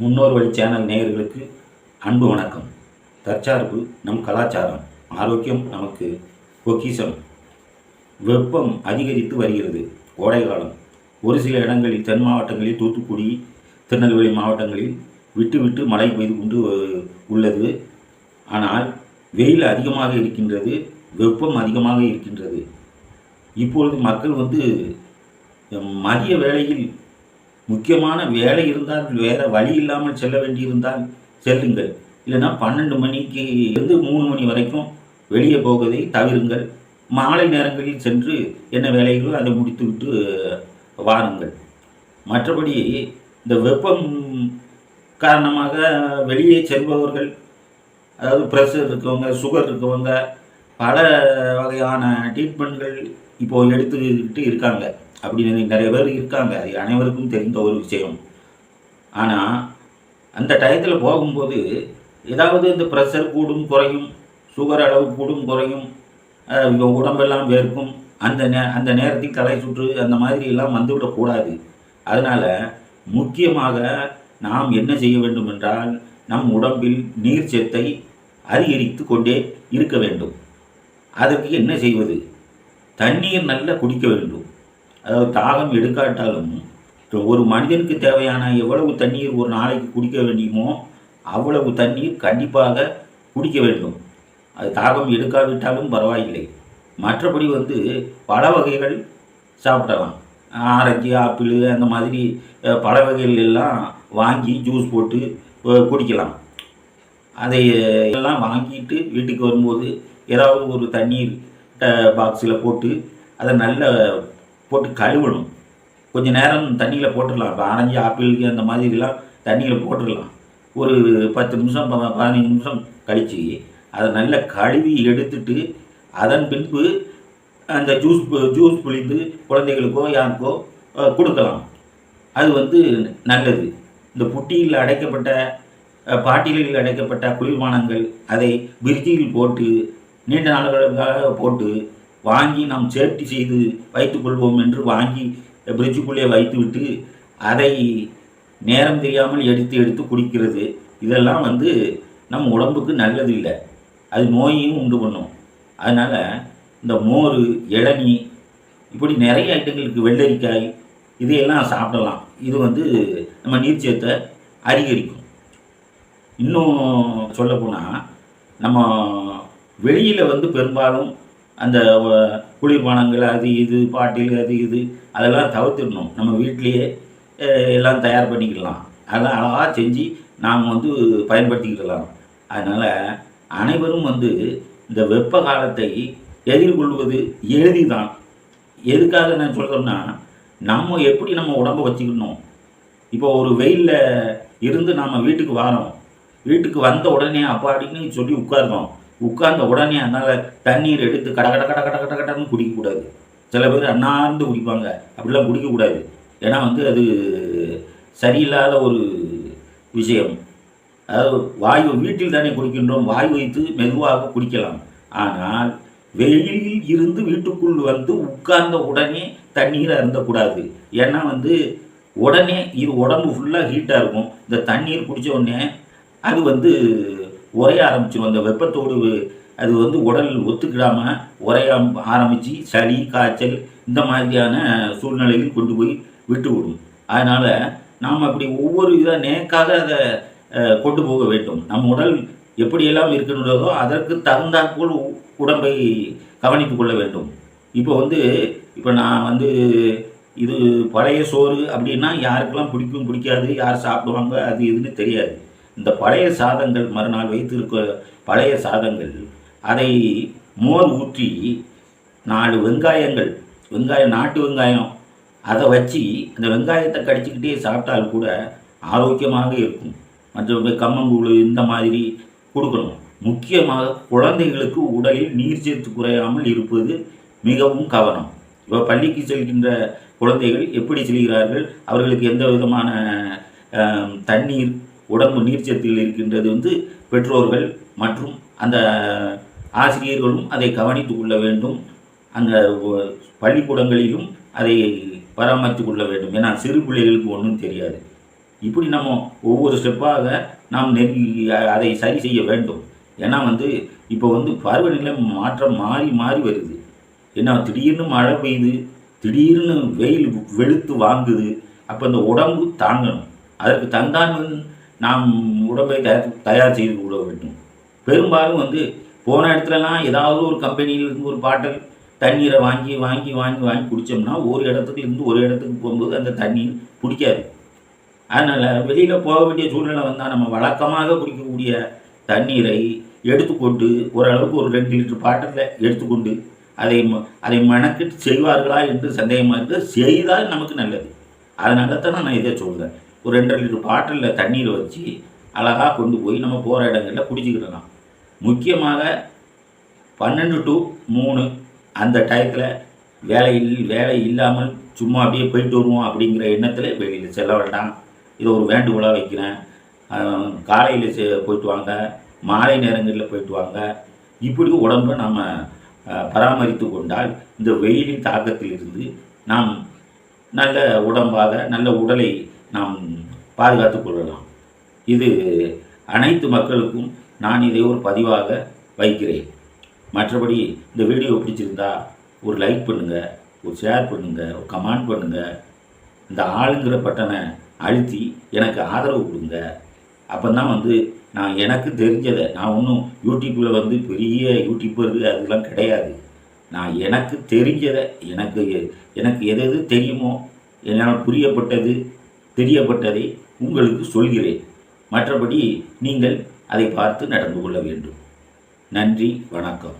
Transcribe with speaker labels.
Speaker 1: முன்னோர் வழி சேனல் நேயர்களுக்கு அன்பு வணக்கம். தற்சார்பு நம் கலாச்சாரம் ஆரோக்கியம் நமக்கு பொக்கிசம் வெப்பம் அதிகரித்து வருகிறது. கோடை காலம். ஒரு சில இடங்களில் தென் மாவட்டங்களில் தூத்துக்குடி திருநெல்வேலி மாவட்டங்களில் விட்டு விட்டு மழை பெய்து கொண்டு உள்ளது. ஆனால் வெயில் அதிகமாக இருக்கின்றது வெப்பம் அதிகமாக இருக்கின்றது. இப்பொழுது மக்கள் வந்து மதிய வேளையில் முக்கியமான வேலை இருந்தால் வேற வழி இல்லாமல் செல்ல வேண்டியிருந்தால் செல்லுங்கள். இல்லைன்னா பன்னெண்டு மணிக்கு இருந்து மூணு மணி வரைக்கும் வெளியே போவதை தவிருங்கள். மாலை நேரங்களில் சென்று என்ன வேலைகளோ அதை முடித்துவிட்டு வாருங்கள். மற்றபடி இந்த வெப்பம் காரணமாக வெளியே செல்பவர்கள் அதாவது ப்ரெஷர் இருக்கவங்க சுகர் இருக்கவங்க பல வகையான ட்ரீட்மெண்ட்கள் இப்போது எடுத்துக்கிட்டு இருக்காங்க. அப்படின்னு நிறைய பேர் இருக்காங்க. அது அனைவருக்கும் தெரிந்த ஒரு விஷயம். ஆனால் அந்த டயத்தில் போகும்போது ஏதாவது இந்த ப்ரெஷர் கூடும் குறையும் சுகர் அளவு கூடும் குறையும் உடம்பெல்லாம் வேர்க்கும் அந்த நே அந்த நேரத்தில் தலை சுற்று அந்த மாதிரி எல்லாம் வந்துவிடக்கூடாது அதனால் முக்கியமாக நாம் என்ன செய்ய வேண்டும் என்றால் நம் உடம்பில் நீர் சத்தை அதிகரித்து கொண்டே இருக்க வேண்டும். அதற்கு என்ன செய்வது? தண்ணீர் நல்லா குடிக்க வேண்டும். அதாவது தாகம் எடுக்காட்டாலும் ஒரு மனிதனுக்கு தேவையான எவ்வளவு தண்ணீர் ஒரு நாளைக்கு குடிக்க வேண்டியுமோ அவ்வளவு தண்ணீர் கண்டிப்பாக குடிக்க வேண்டும். அது தாகம் எடுக்காவிட்டாலும் பரவாயில்லை. மற்றபடி வந்து பல வகைகள் சாப்பிடலாம். ஆரஞ்சு ஆப்பிள் அந்த மாதிரி பல வகைகள் எல்லாம் வாங்கி ஜூஸ் போட்டு குடிக்கலாம். அதை எல்லாம் வாங்கிட்டு வீட்டுக்கு வரும்போது ஏதாவது ஒரு தண்ணீர் பாக்ஸில் போட்டு அதை நல்ல போட்டு கழுவணும். கொஞ்சம் நேரம் தண்ணியில் போட்டுடலாம். இப்போ ஆரஞ்சு ஆப்பிள் அந்த மாதிரிலாம் தண்ணியில் போட்டுடலாம். ஒரு பத்து நிமிஷம் ப- பதினஞ்சு நிமிஷம் கழித்து அதை நல்லா கழுவி எடுத்துட்டு அதன் பின்பு அந்த ஜூஸ் பு- ஜூஸ் புளிந்து குழந்தைகளுக்கோ யாருக்கோ கொடுக்கலாம். அது வந்து நல்லது. இந்த புட்டியில் அடைக்கப்பட்ட பாட்டிலில் அடைக்கப்பட்ட குளிர்பானங்கள் அதை பிரிட்ஜில் போட்டு நீண்ட நாள்களுக்காக போட்டு வாங்கி நாம் சேஃப்டி செய்து வைத்துக்கொள்வோம் என்று வாங்கி பிரிட்ஜுக்குள்ளே வைத்துவிட்டு அதை நேரம் தெரியாமல் எடுத்து எடுத்து குடிக்கிறது. இதெல்லாம் வந்து நம் உடம்புக்கு நல்லது இல்லை அது நோயையும் உண்டு பண்ணும். அதனால் இந்த மோர் இளநி இப்படி நிறைய ஐட்டங்களுக்கு வெள்ளரிக்காய் இதையெல்லாம் சாப்பிடலாம். இது வந்து நம்ம நீர்ச்சத்தை அதிகரிக்கும். இன்னும் சொல்லப்போனால் நம்ம வெளியில் வந்து பெரும்பாலும் அந்த குளிர்பானங்கள் அது இது பாட்டில் அது இது அதெல்லாம் தவிர்த்துடணும். நம்ம வீட்டிலையே எல்லாம் தயார் பண்ணிக்கலாம் அதெல்லாம் அழகாக செஞ்சு நாம் வந்து பயன்படுத்திக்கலாம் அதனால் அனைவரும் வந்து இந்த வெப்ப காலத்தை எதிர்கொள்வது எளிதிதான். எதுக்காக நான் சொல்கிறேன்னா நம்ம எப்படி நம்ம உடம்பை வச்சுக்கணும்? இப்போ ஒரு வெயிலில் இருந்து நாம் வீட்டுக்கு வரோம். வீட்டுக்கு வந்த உடனே அப்பாடின்னு சொல்லி உட்கார்ந்தோம் உட்கார்ந்த உடனே அதனால் தண்ணீர் எடுத்து கட கட கட கட கட கடன்னு குடிக்கக்கூடாது சில பேர் அண்ணாந்து குடிப்பாங்க. அப்படிலாம் குடிக்கக்கூடாது ஏன்னா வந்து அது சரியில்லாத ஒரு விஷயம். அதாவது வாயு வீட்டில் தானே குடிக்கின்றோம். வாய் வைத்து மெதுவாக குடிக்கலாம். ஆனால் வெயிலில் இருந்து வீட்டுக்குள் வந்து உட்கார்ந்த உடனே தண்ணீர் அருந்தக்கூடாது. ஏன்னா வந்து உடனே இது உடம்பு ஃபுல்லாக ஹீட்டாக இருக்கும். இந்த தண்ணீர் குடித்த உடனே அது வந்து உரைய ஆரம்பிச்சிடும் அந்த வெப்பத்தோடு அது வந்து உடல் ஒத்துக்கிடாமல் உரைய ஆரம்பித்து சளி காய்ச்சல் இந்த மாதிரியான சூழ்நிலையில் கொண்டு போய் விட்டு விடும் அதனால் நாம் அப்படி ஒவ்வொரு இதாக நேக்காக அதை கொண்டு போக வேண்டும். நம் உடல் எப்படியெல்லாம் இருக்கின்றதோ அதற்கு தகுந்தாற்போல் உடம்பை கவனித்து கொள்ள வேண்டும். இப்போ வந்து இப்போ நான் வந்து இது பழைய சோறு அப்படின்னா யாருக்கெல்லாம் பிடிக்கும் பிடிக்காது யார் சாப்பிடுவாங்க அது இதுன்னு தெரியாது. இந்த பழைய சாதங்கள் மறுநாள் வைத்திருக்க பழைய சாதங்கள். அதை மோர் ஊற்றி நாலு வெங்காயங்கள் வெங்காயம் நாட்டு வெங்காயம் அதை வச்சு அந்த வெங்காயத்தை கடிச்சிக்கிட்டே சாப்பிட்டால் கூட ஆரோக்கியமாக இருக்கும். மற்ற கம்மங்கூழ் இந்த மாதிரி கொடுக்கணும். முக்கியமாக குழந்தைகளுக்கு உடலில் நீர்ச்சத்து குறையாமல் இருப்பது மிகவும் கவனம். இப்போ பள்ளிக்கு செல்கின்ற குழந்தைகள் எப்படி செல்கிறார்கள்? அவர்களுக்கு எந்த விதமான தண்ணீர் உடம்பு நீர்ச்சத்தில் இருக்கின்றது வந்து பெற்றோர்கள் மற்றும் அந்த ஆசிரியர்களும் அதை கவனித்து கொள்ள வேண்டும். அந்த பள்ளிக்கூடங்களிலும் அதை பராமரித்து கொள்ள வேண்டும். ஏன்னா சிறு பிள்ளைகளுக்கு ஒன்றும் தெரியாது. இப்படி நம்ம ஒவ்வொரு ஸ்டெப்பாக நாம் நெருங்கி அதை சரி செய்ய வேண்டும். ஏன்னா வந்து இப்போ வந்து பருவநிலை மாற்றம் மாறி மாறி வருது. ஏன்னா திடீர்னு மழை பெய்யுது திடீர்னு வெயில் வெளுத்து வாங்குது. அப்போ இந்த உடம்பு தாங்கணும். அதற்கு தந்தான் நாம் உடம்பை தயார் தயார் செய்து கூட வேண்டும். பெரும்பாலும் வந்து போன இடத்துலலாம் ஏதாவது ஒரு கம்பெனியிலிருந்து ஒரு பாட்டில் தண்ணீரை வாங்கி வாங்கி வாங்கி வாங்கி குடித்தோம்னா ஒரு இடத்துக்கு இருந்து ஒரு இடத்துக்கு போகும்போது அந்த தண்ணி பிடிக்காது. அதனால் வெளியில் போக வேண்டிய சூழ்நிலை வந்தால் நம்ம வழக்கமாக குடிக்கக்கூடிய தண்ணீரை எடுத்துக்கொண்டு ஓரளவுக்கு ஒரு ரெண்டு லிட்டர் பாட்டில் எடுத்துக்கொண்டு அதை ம- அதை மணக்கிட்டு செய்வார்களா என்று சந்தேகமாக இருக்குது செய்தால் நமக்கு நல்லது. அதனால தான் நான் இதை சொல்கிறேன் ஒரு ரெண்டரை லிட்டர் பாட்டிலில் தண்ணீரை வச்சு அழகாக கொண்டு போய் நம்ம போகிற இடங்களில் குடிச்சிக்கிடலாம். முக்கியமாக பன்னெண்டு டு மூணு அந்த டயத்தில் வேலை இல் வேலை இல்லாமல் சும்மா அப்படியே போயிட்டு வருவோம் அப்படிங்கிற எண்ணத்தில் வெளியில் செல்ல வேண்டாம். இதை ஒரு வேண்டுகோளாக வைக்கிறேன். காலையில் செ போயிட்டு வாங்க மாலை நேரங்களில் போயிட்டு வாங்க. இப்படி உடம்பை நாம் பராமரித்து கொண்டால் இந்த வெயிலின் தாக்கத்திலிருந்து நாம் நல்ல உடம்பாக நல்ல உடலை நாம் பாதுகாத்து கொள்ளலாம். இது அனைத்து மக்களுக்கும் நான் இதை ஒரு பதிவாக வைக்கிறேன். மற்றபடி இந்த வீடியோ பிடிச்சிருந்தா ஒரு லைக் பண்ணுங்கள் ஒரு ஷேர் பண்ணுங்கள் ஒரு கமெண்ட் பண்ணுங்கள் இந்த ஆளுங்கிற பட்டனை அழுத்தி எனக்கு ஆதரவு கொடுங்க. அப்போ தான் வந்து நான் எனக்கு தெரிஞ்சதை நான் ஒன்றும் யூடியூப்பில் வந்து பெரிய யூடியூப்பர் அதெல்லாம் கிடையாது. நான் எனக்கு தெரிஞ்சதை எனக்கு எனக்கு எது எது தெரியுமோ என்னால் புரியப்பட்டது தெரியப்பட்டதை உங்களுக்கு சொல்கிறேன். மற்றபடி நீங்கள் அதை பார்த்து நடந்து கொள்ள வேண்டும். நன்றி வணக்கம்.